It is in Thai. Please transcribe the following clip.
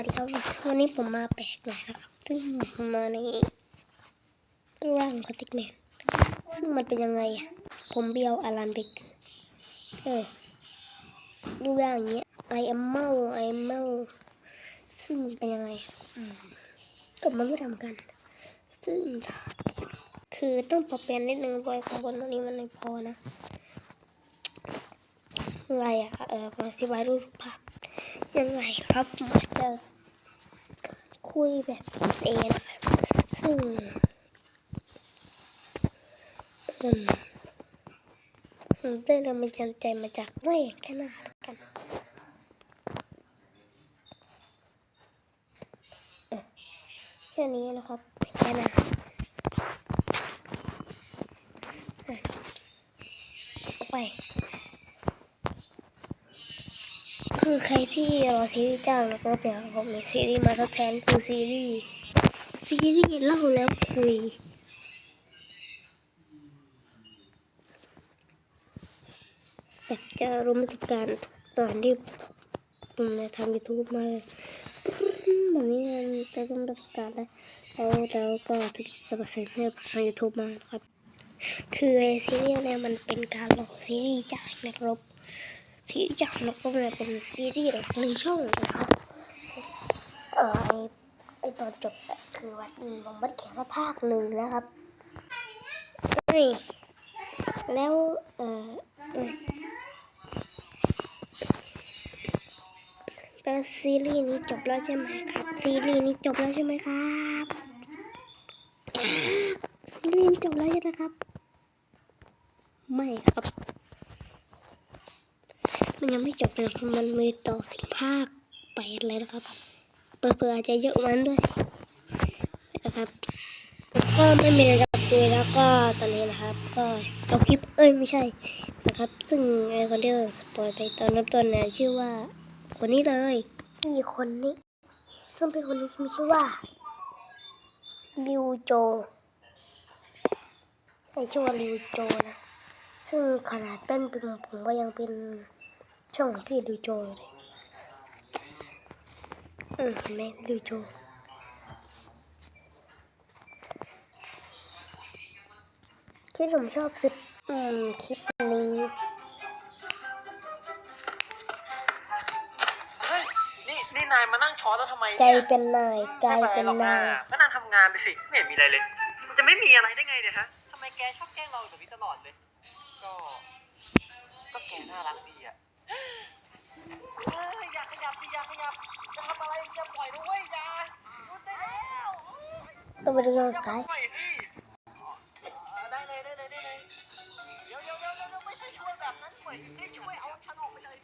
วัสดีครับวันนี้ผมมาแปลกหน่อยนะครับ ซึ่งผมมาในร่างสติกแมนซึ่งมันเป็นยังไงอะผมเบียวอารันเบกเออดูร่างอย่างเงี้ย I am เมา I am เมาซึ่งเป็นยังไงอืมก็มันไม่ทำกัน ซึ่ง คือต้องปรับเปลี่ยนนิดนึงไว้ข้างบนตรงนี้มันไม่พอนะอะไรอะเอออธิบายรูปภาพ ยังไงครับผมจะคุยแบบเอนซึ่งอืมผมได้แรงบันดาลใจมาจากไม่แค่หน้าแล้วกันแค่นี้นะครับแค่หน้าอะเอาไป คือใครที่รอซีรีส์จ้างแล้วก็เปลี่ยนผมมีซีรีส์มาทดแทนคือซีรีส์ซีรีส์เล่าแล้วคุยแบบจะรู้ประสบการณ์ตอนที่ผมเนี่ยทำยูทูบมาแบบนี้มันจะรู้ประสบการณ์แล้วแล้วแล้วก็ทุกสรรพสิ่งเนี่ยทางยูทูบมาครับ คือไอซีรีส์เนี่ยมันเป็นการหลอกซีรีส์จากนักรบ ซีรีส์จากนกก็เลยเป็นซีรีส์หลักในช่องนะครับ เออไอไอตอนจบอะคือว่าอืมผมบัดเขียนว่าภาคหนึ่งนะครับนี่แล้วเออแล้วซีรีส์นี้จบแล้วใช่ไหมครับ ซีรีส์นี้จบแล้วใช่ไหมครับซีรีส์จบแล้วใช่ไหมครับ ไม่ครับ มันยังไม่จบนะครับ มันมีต่อถึงภาคแปดเลยนะครับเปิดๆอาจจะเยอะกว่านั้นด้วยนะครับ ก็ไม่มีอะไรจะคุยแล้วก็ตอนนี้นะครับ ก็เอาคลิปเอ้ยไม่ใช่นะครับ ซึ่งไอคอนเดอร์สปอยไปตอนเริ่มต้นเนี่ยชื่อว่า คนนี้เลยนี่คนนี้ซึ่งเป็นคนนี้มีชื่อว่าลิวโจใช่ชื่อว่าลิวโจนะซึ่งขนาดเป็นเป็นผมก็ยังเป็น ช่องของพี่ดูโจเลยอืมเห็นไหมดูโจที่ผมชอบสุดอืมคลิปนี้เฮ้ยนี่นี่นายมานั่งช้อนแล้วทำไมใจเนี่ยเป็นนายกายไม่เป็นหรอกนายก็นั่งทำงานไปสิ ไม่เห็นมีอะไรเลย มันจะไม่มีอะไรได้ไงเนี่ยฮะทำไมแกชอบแกล้งเราแบบนี้ตลอดเลย ก็ ก็แกน่ารักดีอะ เฮ้ยอย่าขยับดิอย่าขยับ จะทำอะไรจะปล่อยนะเว้ยอย่าหยุดได้แล้วต้องไปดูทางซ้าย ปล่อยสิเออได้เลยได้เลยได้เลยเดี๋ยวเดี๋ยวเดี๋ยวเดี๋ยวไม่ใช่ช่วยแบบนั้นช่วยนี่ช่วยเอาฉันออกไปจาก